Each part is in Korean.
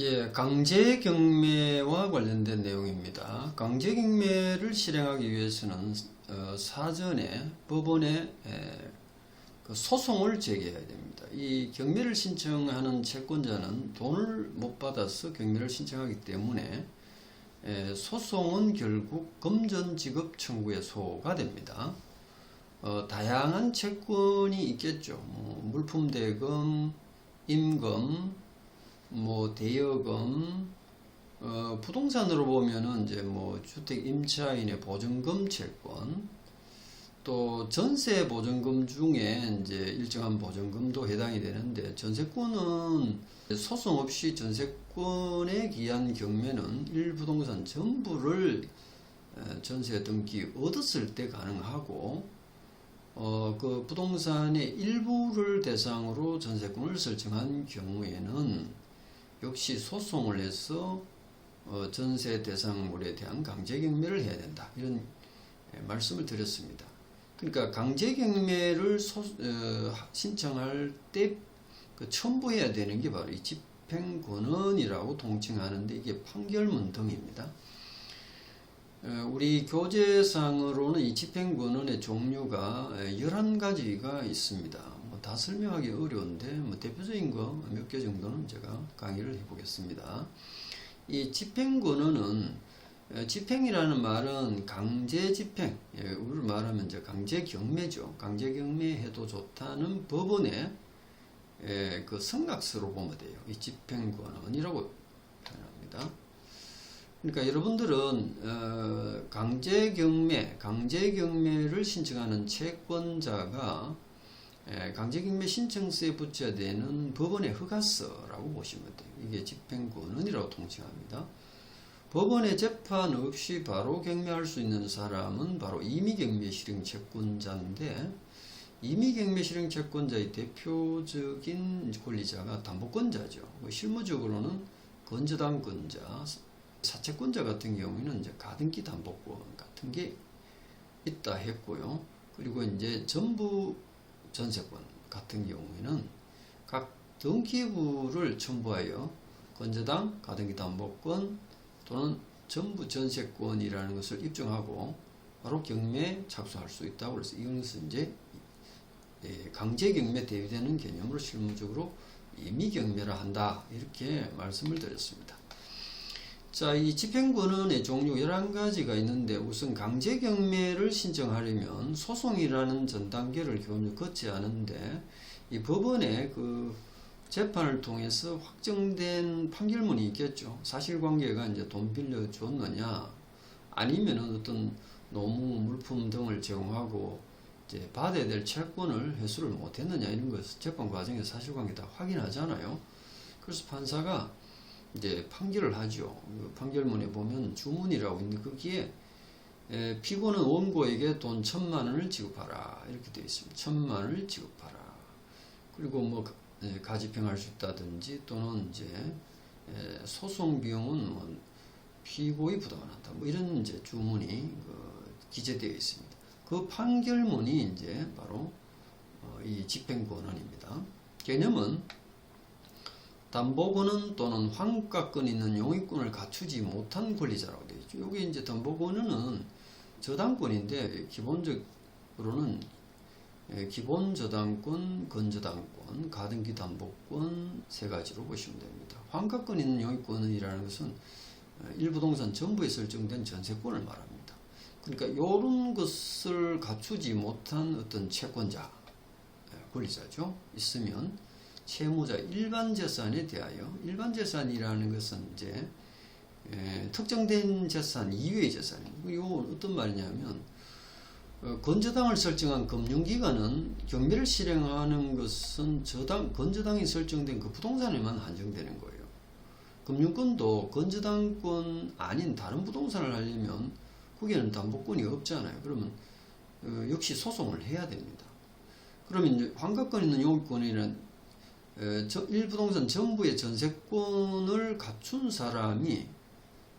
예, 강제 경매와 관련된 내용입니다. 강제 경매를 실행하기 위해서는 어, 사전에 법원에 에, 그 소송을 제기해야 됩니다. 이 경매를 신청하는 채권자는 돈을 못 받아서 경매를 신청하기 때문에 에, 소송은 결국 금전지급 청구의 소가 됩니다. 어, 다양한 채권이 있겠죠. 뭐 물품 대금, 임금, 뭐 대여금, 어, 부동산으로 보면은 이제 뭐 주택 임차인의 보증금 채권, 또 전세 보증금 중에 이제 일정한 보증금도 해당이 되는데 전세권은 소송 없이 전세권에 기한 경매는 일부동산 전부를 에, 전세 등기 얻었을 때 가능하고 어, 그 부동산의 일부를 대상으로 전세권을 설정한 경우에는 역시 소송을 해서 어, 전세 대상물에 대한 강제 경매를 해야 된다. 이런 예, 말씀을 드렸습니다. 그러니까 강제 경매를 소- 어, 신청할 때 그 첨부해야 되는 게 바로 이 집행권원이라고 통칭하는데 이게 판결문 등입니다. 어, 우리 교재상으로는 이 집행권원의 종류가 11가지가 있습니다. 뭐다 설명하기 어려운데 뭐 대표적인 거 몇 개 정도는 제가 강의를 해보겠습니다. 이 집행권원은 어, 집행이라는 말은 강제 집행, 예, 우리로 말하면 이제 강제 경매죠. 강제 경매해도 좋다는 법원의 예, 그 성각서로 보면 돼요. 이 집행권원이라고 표현합니다. 그러니까 여러분들은 어, 강제 경매, 강제 경매를 신청하는 채권자가 에, 강제 경매 신청서에 붙여야 되는 법원의 허가서라고 보시면 돼요. 이게 집행권원이라고 통칭합니다. 법원의 재판 없이 바로 경매할 수 있는 사람은 바로 임의경매 실행 채권자인데 임의경매 실행 채권자의 대표적인 권리자가 담보권자죠. 뭐 실무적으로는 건저당권자, 사채권자 같은 경우에는 이제 가등기 담보권 같은 게 있다 했고요. 그리고 이제 전부 전세권 같은 경우에는 각 등기부를 첨부하여 건저당, 가등기 담보권 또는 전부 전세권이라는 것을 입증하고 바로 경매에 착수할 수 있다고 그래서 이것은 이제 예, 강제 경매 대비되는 개념으로 실무적으로 임의 경매를 한다 이렇게 말씀을 드렸습니다. 자, 이 집행권원의 종류 11가지가 있는데 우선 강제 경매를 신청하려면 소송이라는 전 단계를 교훈을 걷지 않은데 이 법원의 그 재판을 통해서 확정된 판결문이 있겠죠. 사실관계가 이제 돈 빌려 줬느냐 아니면은 어떤 노무 물품 등을 제공하고 이제 받아야 될 채권을 회수를 못 했느냐 이런 것을 재판 과정에서 사실관계 다 확인하잖아요. 그래서 판사가 이제 판결을 하죠. 그 판결문에 보면 주문이라고 있는데 거기에 에, 피고는 원고에게 돈 천만 원을 지급하라 이렇게 되어 있습니다. 천만 원을 지급하라. 그리고 뭐 가집행할 수 있다든지 또는 이제 에, 소송 비용은 뭐 피고의 부담을 한다. 뭐 이런 이제 주문이 그 기재되어 있습니다. 그 판결문이 이제 바로 어, 이 집행권원입니다. 개념은 담보권은 또는 환가권 있는 용의권을 갖추지 못한 권리자라고 되어 있죠. 여기 이제 담보권은 저당권인데 기본적으로는 예, 기본 저당권, 건저당권, 가등기 담보권 세 가지로 보시면 됩니다. 환가권 있는 용의권이라는 것은 어, 일부동산 전부에 설정된 전세권을 말합니다. 그러니까 이런 것을 갖추지 못한 어떤 채권자, 예, 권리자죠. 있으면 채무자 일반 재산에 대하여 일반 재산이라는 것은 이제 에, 특정된 재산 이외의 재산입니다. 이건 어떤 말이냐면 어, 건저당을 설정한 금융기관은 경매를 실행하는 것은 저당 건저당이 설정된 그 부동산에만 한정되는 거예요. 금융권도 건저당권 아닌 다른 부동산을 하려면 거기에는 담보권이 없잖아요. 그러면 어, 역시 소송을 해야 됩니다. 그러면 이제 환가권 있는 저- 일부동산 전부의 전세권을 갖춘 사람이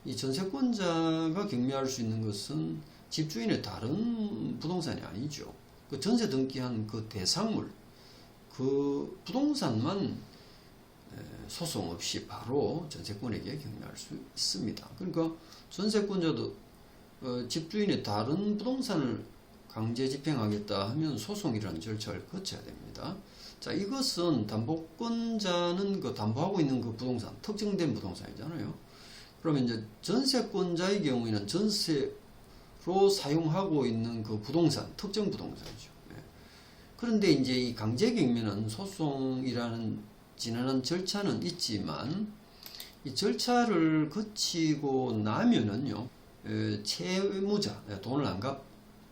이 전세권자가 경매할 수 있는 것은 집주인의 다른 부동산이 아니죠. 그 전세 등기한 그 대상물, 그 부동산만 에, 소송 없이 바로 전세권에게 경매할 수 있습니다. 그러니까 전세권자도 어, 집주인의 다른 부동산을 강제 집행하겠다 하면 소송이라는 절차를 거쳐야 됩니다. 자, 이것은 담보권자는 그 담보하고 있는 그 부동산, 특정된 부동산이잖아요. 그러면 이제 전세권자의 경우에는 전세로 사용하고 있는 그 부동산, 특정 부동산이죠. 예. 그런데 이제 이 강제 경매는 소송이라는 지난한 절차는 있지만 이 절차를 거치고 나면은요, 에, 채무자, 예, 돈을 안 갚,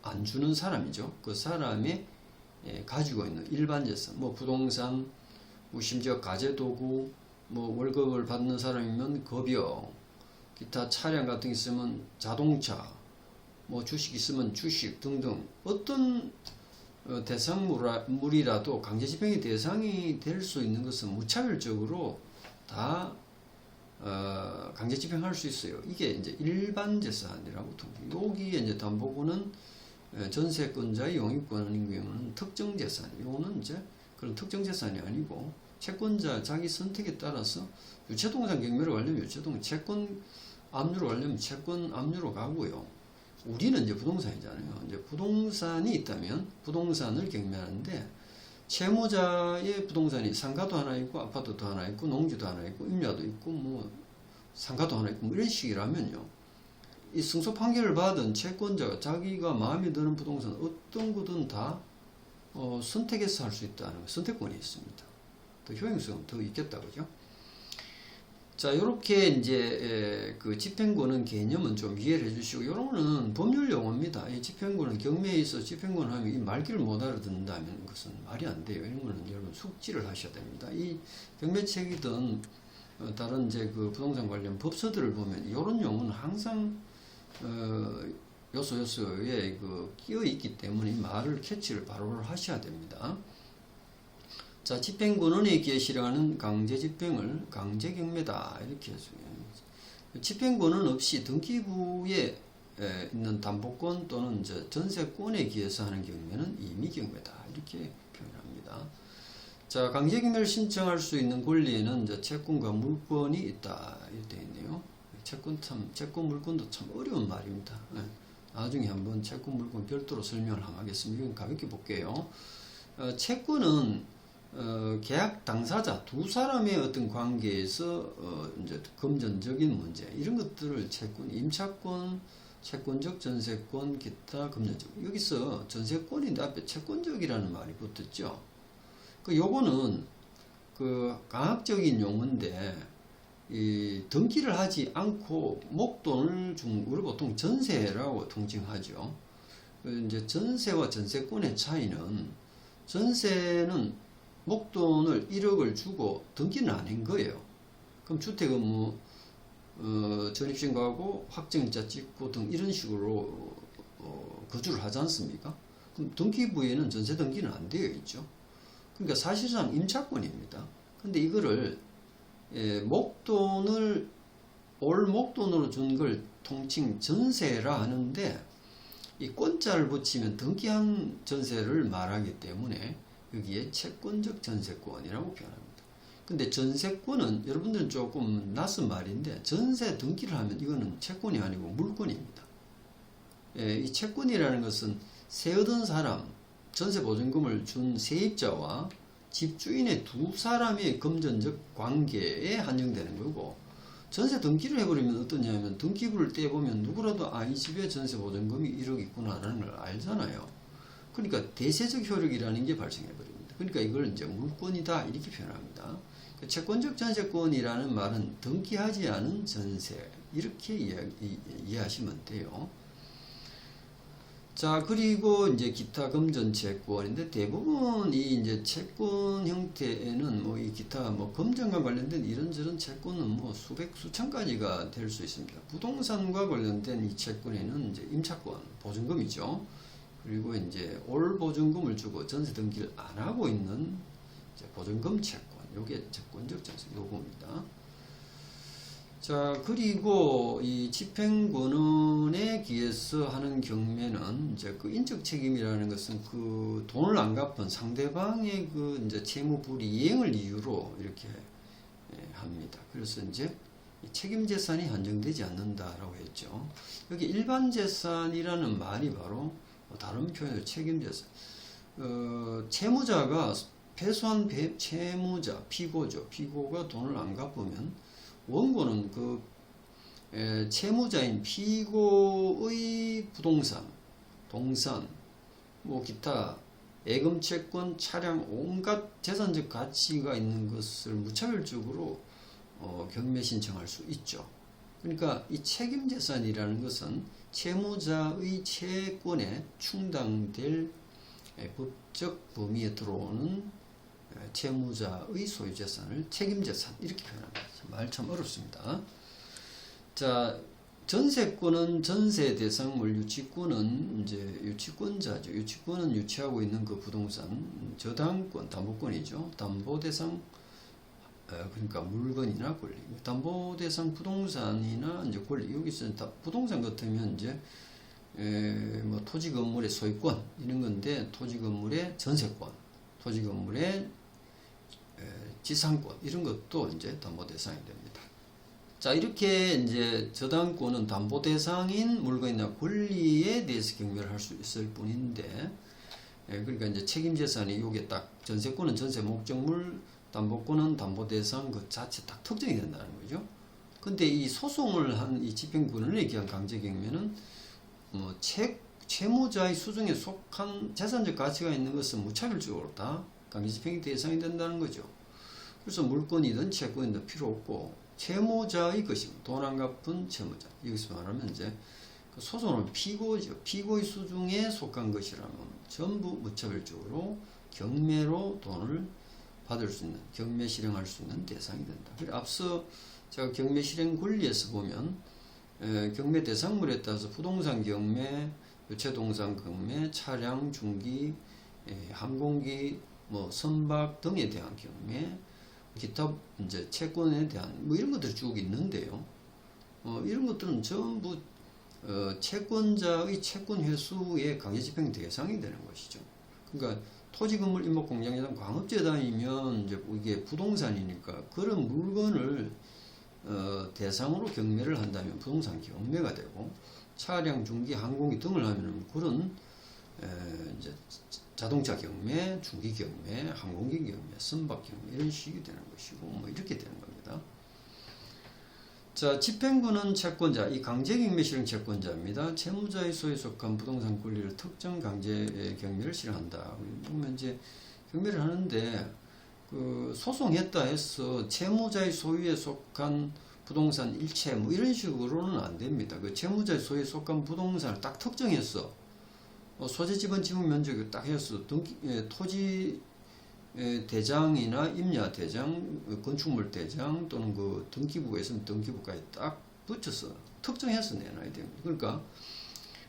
안 주는 사람이죠. 그 사람이 예, 가지고 있는 일반 재산, 뭐 부동산, 뭐 심지어 가재도구, 뭐 월급을 받는 사람이면 급여, 기타 차량 같은 게 있으면 자동차, 뭐 주식 있으면 주식 등등 어떤 어, 대상물이라도 강제집행의 대상이 될 수 있는 것은 무차별적으로 다 어, 강제집행할 수 있어요. 이게 이제 일반 재산이라고 통칭. 여기에 이제 에, 전세권자의 영입권인 경우는 특정 재산. 이거는 이제 그런 특정 재산이 아니고 채권자 자기 선택에 따라서 유체동산 경매로 가려면 유체동 채권 압류로 가려면 채권 압류로 가고요. 우리는 이제 부동산이잖아요. 이제 부동산이 있다면 부동산을 경매하는데 채무자의 부동산이 상가도 하나 있고 아파트도 하나 있고 농지도 하나 있고 임야도 있고 뭐 상가도 하나 있고 뭐 이런 식이라면요. 이 승소 판결을 받은 채권자가 자기가 마음에 드는 부동산 어떤 거든 다 어, 선택해서 할 수 있다는 거, 선택권이 있습니다. 더 효용성은 더 있겠다 그죠? 자, 요렇게 이제 에, 그 집행권은 개념은 좀 이해를 해주시고, 요거는 법률 용어입니다. 이 집행권은 경매에 있어 집행권 하면 이 말귀를 못 알아듣는다면 그것은 말이 안 돼요. 이런 거는 여러분 숙지를 하셔야 됩니다. 이 경매책이든 어, 다른 이제 그 부동산 관련 법서들을 보면 이런 용어는 항상 어, 요소 요소에 그 끼어 있기 때문에 이 말을 캐치를 바로 하셔야 됩니다. 자, 집행권원에 의해 실행하는 강제 집행을 강제 경매다 이렇게 해주면 집행권은 없이 등기부에 에, 있는 담보권 또는 전세권에 기해서 하는 경매는 임의 경매다 이렇게 표현합니다. 자, 강제 경매를 신청할 수 있는 권리에는 채권과 물권이 있다 이렇게 되어 있네요. 채권 참 채권 물권도 참 어려운 말입니다. 예. 나중에 한번 채권 물권 별도로 설명을 하겠습니다. 이건 가볍게 볼게요. 어, 채권은 어, 계약 당사자 두 사람의 어떤 관계에서 어, 이제 금전적인 문제 이런 것들을 채권, 임차권, 채권적 전세권, 기타 금전적 여기서 전세권인데 앞에 채권적이라는 말이 붙었죠. 그 요거는 그 강학적인 용어인데 이 등기를 하지 않고 목돈을 준 우리 보통 전세라고 통칭하죠. 그 이제 전세와 전세권의 차이는 전세는 목돈을 1억을 주고 등기는 아닌 거예요. 그럼 주택은 뭐, 어, 전입신고하고 확정일자 찍고 등 이런 식으로 어, 거주를 하지 않습니까? 그럼 등기부에는 전세 등기는 안 되어 있죠. 그러니까 사실상 임차권입니다. 근데 이거를 예, 목돈을 올 목돈으로 준 걸 통칭 전세라 하는데 이 권자를 붙이면 등기한 전세를 말하기 때문에 여기에 채권적 전세권이라고 표현합니다. 근데 전세권은 여러분들은 조금 낯선 말인데 전세 등기를 하면 이거는 채권이 아니고 물권입니다. 예, 이 채권이라는 것은 세 얻은 사람, 전세 보증금을 준 세입자와 집주인의 두 사람의 금전적 관계에 한정되는 거고 전세 등기를 해버리면 어떠냐면 등기부를 떼보면 누구라도 아이 집에 전세 보증금이 1억 있구나라는 걸 알잖아요. 그러니까 대세적 효력이라는 게 발생해 버립니다. 그러니까 이걸 이제 물권이다 이렇게 표현합니다. 그 채권적 전세권이라는 말은 등기하지 않은 전세 이렇게 이해, 이해하시면 돼요. 자 그리고 이제 기타 금전 채권인데 대부분 이 이제 채권 형태에는 뭐 이 기타 뭐 금전과 관련된 이런저런 채권은 뭐 수백 수천 가지가 될 수 있습니다. 부동산과 관련된 이 채권에는 이제 임차권 보증금이죠. 그리고 이제 올 보증금을 주고 전세 등기를 안 하고 있는 보증금 채권, 요게 채권적 전세 요구입니다. 자, 그리고 이 집행권원에 기해서 하는 경매는 이제 그 인적 책임이라는 것은 그 돈을 안 갚은 상대방의 그 이제 채무 불이행을 이유로 이렇게 합니다. 그래서 이제 이 책임 재산이 한정되지 않는다라고 했죠. 여기 일반 재산이라는 말이 바로 다른 표현으로 책임 재산. 어, 채무자가 패소한 배- 채무자, 피고죠. 피고가 돈을 안 갚으면 원고는 그 에, 채무자인 피고의 부동산, 동산, 뭐 기타 예금 채권, 차량 온갖 재산적 가치가 있는 것을 무차별적으로 어, 경매 신청할 수 있죠. 그러니까 이 책임 재산이라는 것은 채무자의 채권에 충당될 에, 법적 범위에 들어오는 에, 채무자의 소유 재산을 책임 재산 이렇게 표현합니다. 말 참 어렵습니다. 자, 전세권은 전세 대상물, 유치권은 이제 유치권자죠. 유치권은 유치하고 있는 그 부동산, 저당권, 담보권이죠. 담보 대상 어, 그러니까 물건이나 권리, 담보 대상 부동산이나 이제 권리 여기서 다 부동산 같으면 이제 에, 뭐 토지 건물의 소유권 이런 건데 토지 건물의 전세권, 토지 건물의 에, 지상권 이런 것도 이제 담보 대상이 됩니다. 자 이렇게 이제 저당권은 담보 대상인 물건이나 권리에 대해서 경매를 할 수 있을 뿐인데 예, 그러니까 이제 책임 재산이 요게 딱 전세권은 전세 목적물 담보권은 담보 대상 그 자체 딱 특정이 된다는 거죠. 근데 이 소송을 한 이 집행권을 얘기한 강제 경매는 뭐 채, 채무자의 수중에 속한 재산적 가치가 있는 것은 무차별적으로 다 강제 집행의 대상이 된다는 거죠. 그래서 물건이든 채권이든 필요 없고 채무자의 것이면 돈안 갚은 채무자 여기서 말하면 이제 그 소송은 피고죠 피고의 수중에 속한 것이라면 전부 무차별적으로 경매로 돈을 받을 수 있는 경매 실행할 수 있는 대상이 된다. 그리고 앞서 제가 경매 실행 권리에서 보면 에, 경매 대상물에 따라서 부동산 경매, 유체동산 경매, 차량, 중기, 에, 항공기, 뭐 선박 등에 대한 경매, 기타 이제 채권에 대한 뭐 이런 것들이 쭉 있는데요. 어, 이런 것들은 전부 어, 채권자의 채권 회수의 강제 집행 대상이 되는 것이죠. 그러니까 토지 건물 임목 공장이나 광업재단이면 이제 이게 부동산이니까 그런 물건을 어, 대상으로 경매를 한다면 부동산 경매가 되고 차량, 중기, 항공기 등을 하면 그런 에, 이제 자동차 경매, 중기 경매, 항공기 경매, 선박 경매 이런 식이 되는 것이고 뭐 이렇게 되는 겁니다. 자, 집행부는 채권자, 이 강제 경매 실행 채권자입니다. 채무자의 소유에 속한 부동산 권리를 특정 강제 경매를 실행한다. 보면 이제 경매를 하는데 그 소송했다 해서 채무자의 소유에 속한 부동산 일체 뭐 이런 식으로는 안 됩니다. 그 채무자의 소유에 속한 부동산을 딱 특정해서 어, 소재 지분 지분 면적을 딱 해서 등기, 예, 토지 예, 대장이나 임야 대장, 어, 건축물 대장 또는 그 등기부가 있으면 등기부까지 딱 붙여서 특정해서 내놔야 됩니다. 그러니까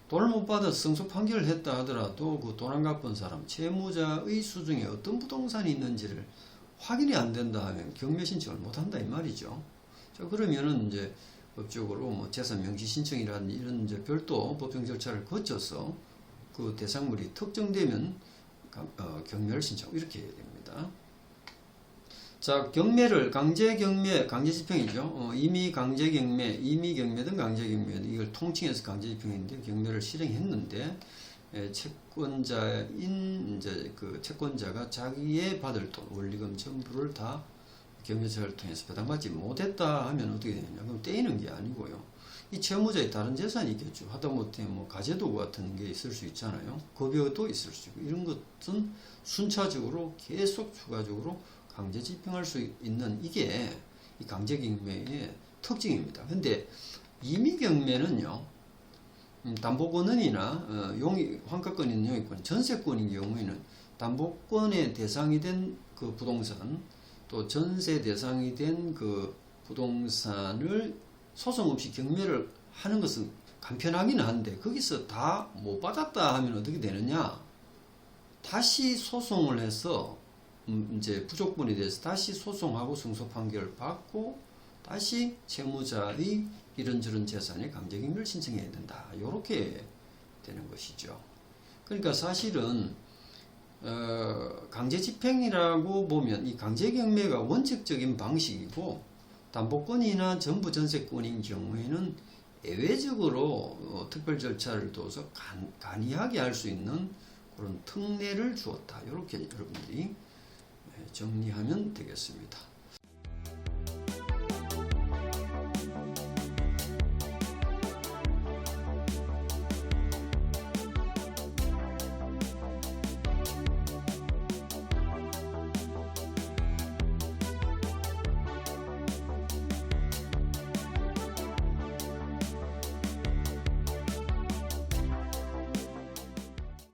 돈을 못 받아서 승소 판결을 했다 하더라도 그 돈 안 갚은 사람, 채무자의 수중에 어떤 부동산이 있는지를 확인이 안 된다 하면 경매 신청을 못 한다 이 말이죠. 자, 그러면은 이제 법적으로 뭐 재산 명시 신청이라든지 이런 이제 별도 법정 절차를 거쳐서 그 대상물이 특정되면 강- 어, 경매를 신청 이렇게 됩니다. 자 경매를 강제 경매 강제 집행이죠. 어, 이미 강제 경매, 이미 경매든 강제 경매 이걸 통칭해서 강제 집행인데 경매를 실행했는데 에, 채권자인 이제 그 채권자가 자기의 받을 돈 원리금 전부를 다 경매처를 통해서 배당받지 못했다 하면 어떻게 되느냐? 그럼 떼이는 게 아니고요. 이 채무자의 다른 재산이 있겠죠. 하다못해 뭐 가재도구 같은 게 있을 수 있잖아요. 급여도 있을 수 있고 이런 것은 순차적으로 계속 추가적으로 강제 집행할 수 있는 이게 이 강제 경매의 특징입니다. 근데 임의 경매는요. 음, 담보권은이나 어, 용의 환가권 있는 용의권, 전세권인 경우에는 담보권의 대상이 된 그 부동산 또 전세 대상이 된 그 부동산을 소송 없이 경매를 하는 것은 간편하긴 한데 거기서 다 못 받았다 하면 어떻게 되느냐? 다시 소송을 해서 음, 이제 부족분에 대해서 다시 소송하고 승소 판결을 받고 다시 채무자의 이런저런 재산에 강제 경매를 신청해야 된다. 이렇게 되는 것이죠. 그러니까 사실은 어, 강제 집행이라고 보면 이 강제 경매가 원칙적인 방식이고 담보권이나 전부 전세권인 경우에는 예외적으로 어, 특별 절차를 둬서 간, 간이하게 할 수 있는 그런 특례를 주었다. 이렇게 여러분들이 예, 정리하면 되겠습니다.